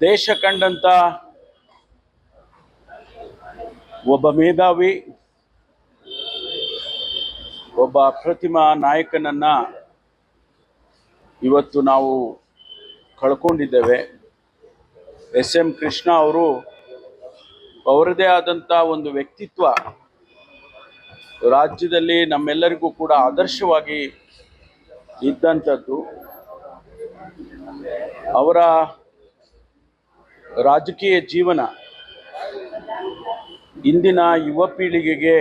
ದೇಶ ಕಂಡಂತ ಒಬ್ಬ ಮೇಧಾವಿ, ಒಬ್ಬ ಅಪ್ರತಿಮ ನಾಯಕನನ್ನ ಇವತ್ತು ನಾವು ಕಳ್ಕೊಂಡಿದ್ದೇವೆ. ಎಸ್ ಎಂ ಕೃಷ್ಣ ಅವರು ಅವರದೇ ಆದಂಥ ಒಂದು ವ್ಯಕ್ತಿತ್ವ ರಾಜ್ಯದಲ್ಲಿ ನಮ್ಮೆಲ್ಲರಿಗೂ ಕೂಡ ಆದರ್ಶವಾಗಿ ಇದ್ದಂಥದ್ದು ಅವರ ರಾಜಕೀಯ ಜೀವನ ಇಂದಿನ ಯುವ ಪೀಳಿಗೆಗೆ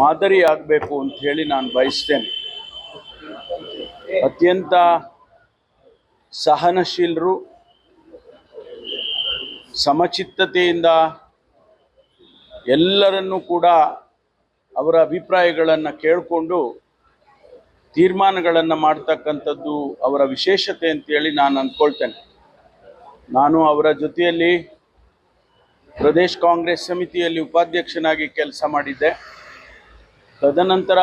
ಮಾದರಿ ಆಗಬೇಕು ಅಂತ ಹೇಳಿ ನಾನು ಬಯಸ್ತೇನೆ. ಅತ್ಯಂತ ಸಹನಶೀಲರು, ಸಮಚಿತ್ತತೆಯಿಂದ ಎಲ್ಲರನ್ನೂ ಕೂಡ ಅವರ ಅಭಿಪ್ರಾಯಗಳನ್ನು ಕೇಳಿಕೊಂಡು ತೀರ್ಮಾನಗಳನ್ನು ಮಾಡ್ತಕ್ಕಂಥದ್ದು ಅವರ ವಿಶೇಷತೆ ಅಂತೇಳಿ ನಾನು ಅಂದ್ಕೊಳ್ತೇನೆ. ನಾನು ಅವರ ಜೊತೆಯಲ್ಲಿ ಪ್ರದೇಶ್ ಕಾಂಗ್ರೆಸ್ ಸಮಿತಿಯಲ್ಲಿ ಉಪಾಧ್ಯಕ್ಷನಾಗಿ ಕೆಲಸ ಮಾಡಿದ್ದೆ. ತದನಂತರ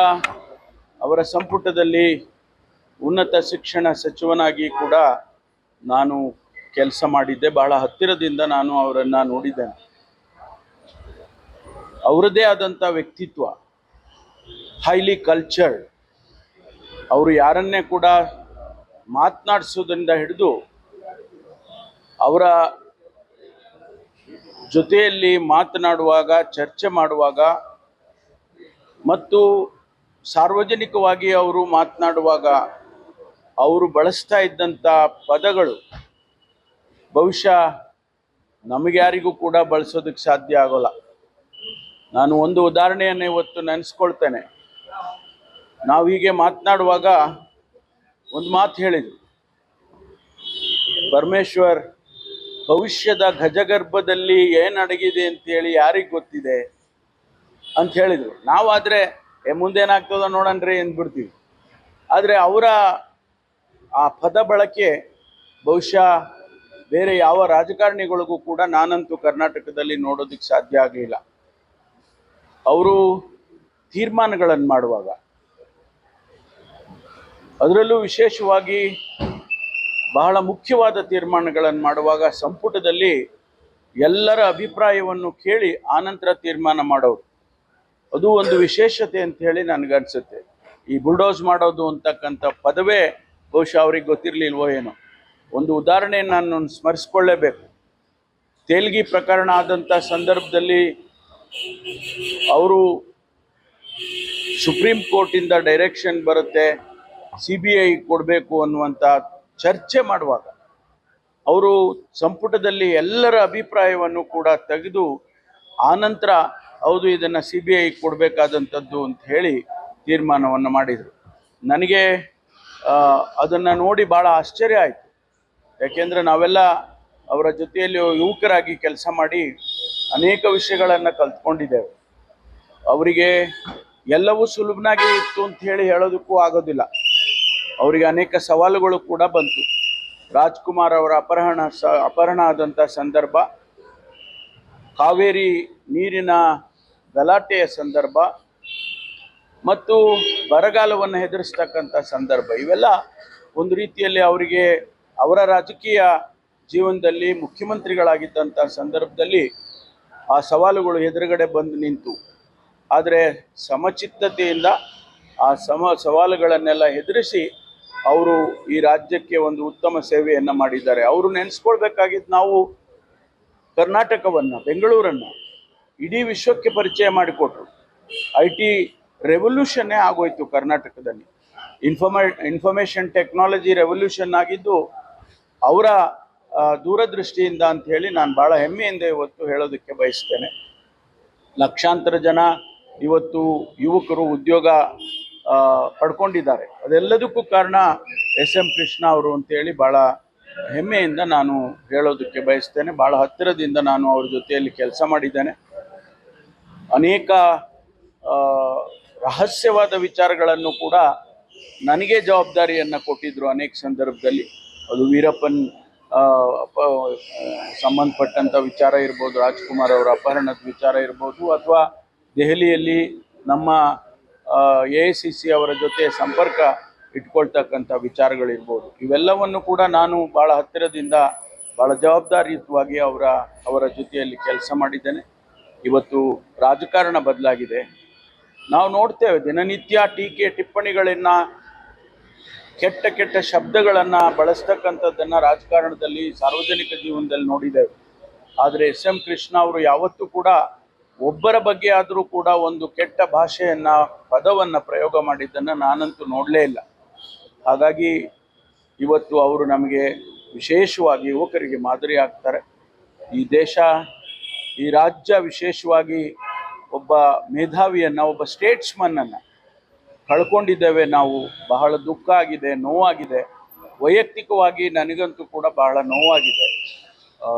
ಅವರ ಸಂಪುಟದಲ್ಲಿ ಉನ್ನತ ಶಿಕ್ಷಣ ಸಚಿವನಾಗಿ ಕೂಡ ನಾನು ಕೆಲಸ ಮಾಡಿದ್ದೆ. ಬಹಳ ಹತ್ತಿರದಿಂದ ನಾನು ಅವರನ್ನು ನೋಡಿದ್ದೇನೆ. ಅವರದೇ ಆದಂಥ ವ್ಯಕ್ತಿತ್ವ ಹೈಲಿ ಕಲ್ಚರ್ಡ್ ಅವರು ಯಾರನ್ನೇ ಕೂಡ ಮಾತನಾಡಿಸೋದ್ರಿಂದ ಹಿಡಿದು ಅವರ ಜೊತೆಯಲ್ಲಿ ಮಾತನಾಡುವಾಗ, ಚರ್ಚೆ ಮಾಡುವಾಗ ಮತ್ತು ಸಾರ್ವಜನಿಕವಾಗಿ ಅವರು ಮಾತನಾಡುವಾಗ ಅವರು ಬಳಸ್ತಾ ಇದ್ದಂಥ ಪದಗಳು ಬಹುಶಃ ನಮಗ್ಯಾರಿಗೂ ಕೂಡ ಬಳಸೋದಕ್ಕೆ ಸಾಧ್ಯ ಆಗೋಲ್ಲ. ನಾನು ಒಂದು ಉದಾಹರಣೆಯನ್ನು ಇವತ್ತು ನೆನೆಸ್ಕೊಳ್ತೇನೆ. ನಾವು ಹೀಗೆ ಮಾತನಾಡುವಾಗ ಒಂದು ಮಾತು ಹೇಳಿದರು. ಪರಮೇಶ್ವರ್ ಭವಿಷ್ಯದ ಗಜಗರ್ಭದಲ್ಲಿ ಏನು ಅಡಗಿದೆ ಅಂತೇಳಿ ಯಾರಿಗೆ ಗೊತ್ತಿದೆ ಅಂತ ಹೇಳಿದರು. ನಾವಾದರೆ ಮುಂದೇನಾಗ್ತದ ನೋಡನ್ರಿ ಅಂದ್ಬಿಡ್ತೀವಿ. ಆದರೆ ಅವರ ಆ ಪದ ಬಳಕೆ ಬಹುಶಃ ಬೇರೆ ಯಾವ ರಾಜಕಾರಣಿಗಳಿಗೂ ಕೂಡ ನಾನಂತೂ ಕರ್ನಾಟಕದಲ್ಲಿ ನೋಡೋದಕ್ಕೆ ಸಾಧ್ಯ ಆಗಲಿಲ್ಲ. ಅವರು ತೀರ್ಮಾನಗಳನ್ನು ಮಾಡುವಾಗ. ಅದರಲ್ಲೂ ವಿಶೇಷವಾಗಿ ಬಹಳ ಮುಖ್ಯವಾದ ತೀರ್ಮಾನಗಳನ್ನು ಮಾಡುವಾಗ ಸಂಪುಟದಲ್ಲಿ ಎಲ್ಲರ ಅಭಿಪ್ರಾಯವನ್ನು ಕೇಳಿ ಆನಂತರ ತೀರ್ಮಾನ ಮಾಡೋರು. ಅದು ಒಂದು ವಿಶೇಷತೆ ಅಂತ ಹೇಳಿ ನನಗನ್ಸುತ್ತೆ. ಈ ಬುಲ್ಡೋಸ್ ಮಾಡೋದು ಅಂತಕ್ಕಂಥ ಪದವೇ ಬಹುಶಃ ಅವ್ರಿಗೆ ಗೊತ್ತಿರಲಿಲ್ವೋ ಏನೋ. ಒಂದು ಉದಾಹರಣೆ ನಾನು ಸ್ಮರಿಸ್ಕೊಳ್ಳೇಬೇಕು. ತೇಲ್ಗಿ ಪ್ರಕರಣ ಆದಂಥ ಸಂದರ್ಭದಲ್ಲಿ ಅವರು ಸುಪ್ರೀಂ ಕೋರ್ಟಿಂದ ಡೈರೆಕ್ಷನ್ ಬರುತ್ತೆ ಸಿ ಬಿ ಐ ಕೊಡಬೇಕು ಅನ್ನುವಂಥ ಚರ್ಚೆ ಮಾಡುವಾಗ ಅವರು ಸಂಪುಟದಲ್ಲಿ ಎಲ್ಲರ ಅಭಿಪ್ರಾಯವನ್ನು ಕೂಡ ತೆಗೆದು ಆನಂತರ ಹೌದು, ಇದನ್ನು ಸಿ ಬಿ ಐ ಕೊಡಬೇಕಾದಂಥದ್ದು ಅಂತ ಹೇಳಿ ತೀರ್ಮಾನವನ್ನು ಮಾಡಿದರು. ನನಗೆ ಅದನ್ನು ನೋಡಿ ಭಾಳ ಆಶ್ಚರ್ಯ ಆಯಿತು. ಯಾಕೆಂದರೆ ನಾವೆಲ್ಲ ಅವರ ಜೊತೆಯಲ್ಲಿ ಯುವಕರಾಗಿ ಕೆಲಸ ಮಾಡಿ ಅನೇಕ ವಿಷಯಗಳನ್ನು ಕಲ್ತ್ಕೊಂಡಿದ್ದೇವೆ. ಅವರಿಗೆ ಎಲ್ಲವೂ ಸುಲಭನಾಗಿ ಇತ್ತು ಅಂತ ಹೇಳಿ ಹೇಳೋದಕ್ಕೂ ಆಗೋದಿಲ್ಲ. ಅವರಿಗೆ ಅನೇಕ ಸವಾಲುಗಳು ಕೂಡ ಬಂತು. ರಾಜ್ಕುಮಾರ್ ಅವರ ಅಪಹರಣ ಸ, ಅಪಹರಣ ಆದಂಥ ಸಂದರ್ಭ, ಕಾವೇರಿ ನೀರಿನ ಗಲಾಟೆಯ ಸಂದರ್ಭ, ಮತ್ತು ಬರಗಾಲವನ್ನು ಹೆದರಿಸ್ತಕ್ಕಂಥ ಸಂದರ್ಭ, ಇವೆಲ್ಲ ಒಂದು ರೀತಿಯಲ್ಲಿ ಅವರಿಗೆ ಅವರ ರಾಜಕೀಯ ಜೀವನದಲ್ಲಿ ಮುಖ್ಯಮಂತ್ರಿಗಳಾಗಿದ್ದಂಥ ಸಂದರ್ಭದಲ್ಲಿ ಆ ಸವಾಲುಗಳು ಎದುರುಗಡೆ ಬಂದು ನಿಂತು. ಆದರೆ ಸಮಚಿತ್ತತೆಯಿಂದ ಆ ಸಮ, ಸವಾಲುಗಳನ್ನೆಲ್ಲ ಎದುರಿಸಿ ಅವರು ಈ ರಾಜ್ಯಕ್ಕೆ ಒಂದು ಉತ್ತಮ ಸೇವೆಯನ್ನು ಮಾಡಿದ್ದಾರೆ. ಅವರು ನೆನೆಸ್ಕೊಳ್ಬೇಕಾಗಿದ್ದು ನಾವು ಕರ್ನಾಟಕವನ್ನು, ಬೆಂಗಳೂರನ್ನು ಇಡೀ ವಿಶ್ವಕ್ಕೆ ಪರಿಚಯ ಮಾಡಿಕೊಟ್ರು. ಐ ಟಿ ರೆವಲ್ಯೂಷನ್ನೇ ಆಗೋಯ್ತು ಕರ್ನಾಟಕದಲ್ಲಿ. ಇನ್ಫಾರ್ಮೇ, ಇನ್ಫಾರ್ಮೇಷನ್ ಟೆಕ್ನಾಲಜಿ ರೆವಲ್ಯೂಷನ್ ಆಗಿದ್ದು ಅವರ ದೂರದೃಷ್ಟಿಯಿಂದ ಅಂತ ಹೇಳಿ ನಾನು ಭಾಳ ಹೆಮ್ಮೆಯಿಂದ ಇವತ್ತು ಹೇಳೋದಕ್ಕೆ ಬಯಸ್ತೇನೆ. ಲಕ್ಷಾಂತರ ಜನ ಇವತ್ತು ಯುವಕರು, ಉದ್ಯೋಗ ಪಡ್ಕೊಂಡಿದ್ದಾರೆ. ಅದೆಲ್ಲದಕ್ಕೂ ಕಾರಣ ಎಸ್ ಎಂ ಕೃಷ್ಣ ಅವರು ಅಂತೇಳಿ ಭಾಳ ಹೆಮ್ಮೆಯಿಂದ ನಾನು ಹೇಳೋದಕ್ಕೆ ಬಯಸ್ತೇನೆ. ಭಾಳ ಹತ್ತಿರದಿಂದ ನಾನು ಅವ್ರ ಜೊತೆಯಲ್ಲಿ ಕೆಲಸ ಮಾಡಿದ್ದೇನೆ. ಅನೇಕ ರಹಸ್ಯವಾದ ವಿಚಾರಗಳನ್ನು ಕೂಡ ನನಗೆ ಜವಾಬ್ದಾರಿಯನ್ನು ಕೊಟ್ಟಿದ್ದರು ಅನೇಕ ಸಂದರ್ಭದಲ್ಲಿ. ಅದು ವೀರಪ್ಪನ್ ಸಂಬಂಧಪಟ್ಟಂಥ ವಿಚಾರ ಇರ್ಬೋದು, ರಾಜ್ಕುಮಾರ್ ಅವರ ಅಪಹರಣದ ವಿಚಾರ ಇರ್ಬೋದು, ಅಥವಾ ದೆಹಲಿಯಲ್ಲಿ ನಮ್ಮ ಎ ಸಿ ಸಿ ಅವರ ಜೊತೆ ಸಂಪರ್ಕ ಇಟ್ಕೊಳ್ತಕ್ಕಂಥ ವಿಚಾರಗಳಿರ್ಬೋದು. ಇವೆಲ್ಲವನ್ನು ಕೂಡ ನಾನು ಭಾಳ ಹತ್ತಿರದಿಂದ ಭಾಳ ಜವಾಬ್ದಾರಿಯುತವಾಗಿ ಅವರ ಅವರ ಜೊತೆಯಲ್ಲಿ ಕೆಲಸ ಮಾಡಿದ್ದೇನೆ. ಇವತ್ತು ರಾಜಕಾರಣ ಬದಲಾಗಿದೆ. ನಾವು ನೋಡ್ತೇವೆ, ದಿನನಿತ್ಯ ಟೀಕೆ ಟಿಪ್ಪಣಿಗಳನ್ನು, ಕೆಟ್ಟ ಕೆಟ್ಟ ಶಬ್ದಗಳನ್ನು ಬಳಸ್ತಕ್ಕಂಥದ್ದನ್ನು ರಾಜಕಾರಣದಲ್ಲಿ ಸಾರ್ವಜನಿಕ ಜೀವನದಲ್ಲಿ ನೋಡಿದ್ದೇವೆ. ಆದರೆ ಎಸ್ ಎಂ ಕೃಷ್ಣ ಅವರು ಯಾವತ್ತೂ ಕೂಡ ಒಬ್ಬರ ಬಗ್ಗೆ ಆದರೂ ಕೂಡ ಒಂದು ಕೆಟ್ಟ ಭಾಷೆಯನ್ನು, ಪದವನ್ನು ಪ್ರಯೋಗ ಮಾಡಿದ್ದನ್ನು ನಾನಂತೂ ನೋಡಲೇ ಇಲ್ಲ. ಹಾಗಾಗಿ ಇವತ್ತು ಅವರು ನಮಗೆ ವಿಶೇಷವಾಗಿ ಯುವಕರಿಗೆ ಮಾದರಿ ಆಗ್ತಾರೆ. ಈ ದೇಶ, ಈ ರಾಜ್ಯ ವಿಶೇಷವಾಗಿ ಒಬ್ಬ ಮೇಧಾವಿಯನ್ನು, ಒಬ್ಬ ಸ್ಟೇಟ್ಸ್ಮನ್ನನ್ನು ಕಳ್ಕೊಂಡಿದ್ದೇವೆ ನಾವು. ಬಹಳ ದುಃಖ ಆಗಿದೆ, ನೋವಾಗಿದೆ. ವೈಯಕ್ತಿಕವಾಗಿ ನನಗಂತೂ ಕೂಡ ಬಹಳ ನೋವಾಗಿದೆ.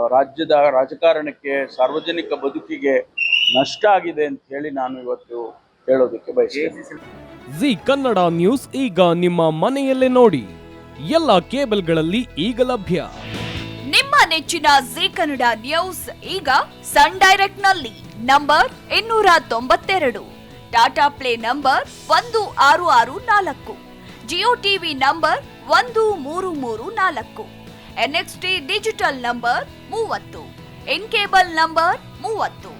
ರಾಜ್ಯದ ರಾಜಕಾರಣಕ್ಕೆ, ಸಾರ್ವಜನಿಕ ಬದುಕಿಗೆ ನಷ್ಟ ಆಗಿದೆ ಅಂತ ಹೇಳಿ ನಾನು ಇವತ್ತು ಹೇಳೋದಕ್ಕೆ ಬಯಸ್ತೇನೆ. ಜಿ ಕನ್ನಡ ನ್ಯೂಸ್ ಈಗ ನಿಮ್ಮ ಮನೆಯಲ್ಲೇ ನೋಡಿ. ಎಲ್ಲ ಕೇಬಲ್ಗಳಲ್ಲಿ ಈಗ ಲಭ್ಯ. ನಿಮ್ಮ ನೆಚ್ಚಿನ ಜಿ ಕನ್ನಡ ನ್ಯೂಸ್ ಈಗ ಸನ್ ಡೈರೆಕ್ಟ್ನಲ್ಲಿ ನಂಬರ್ ಇನ್ನೂರ ತೊಂಬತ್ತೆರಡು. ಟಾಟಾ ಪ್ಲೇ ನಂಬರ್ ಒಂದು ಆರು ಆರು ನಾಲ್ಕು. ಜಿಯೋ ಟಿವಿ ನಂಬರ್ ಒಂದು ಮೂರು ಮೂರು ನಾಲ್ಕು. ಎನ್ಎಕ್ಸ್ಟಿ ಡಿಜಿಟಲ್ ನಂಬರ್ ಮೂವತ್ತು. ಇನ್ ಕೇಬಲ್ ನಂಬರ್ ಮೂವತ್ತು.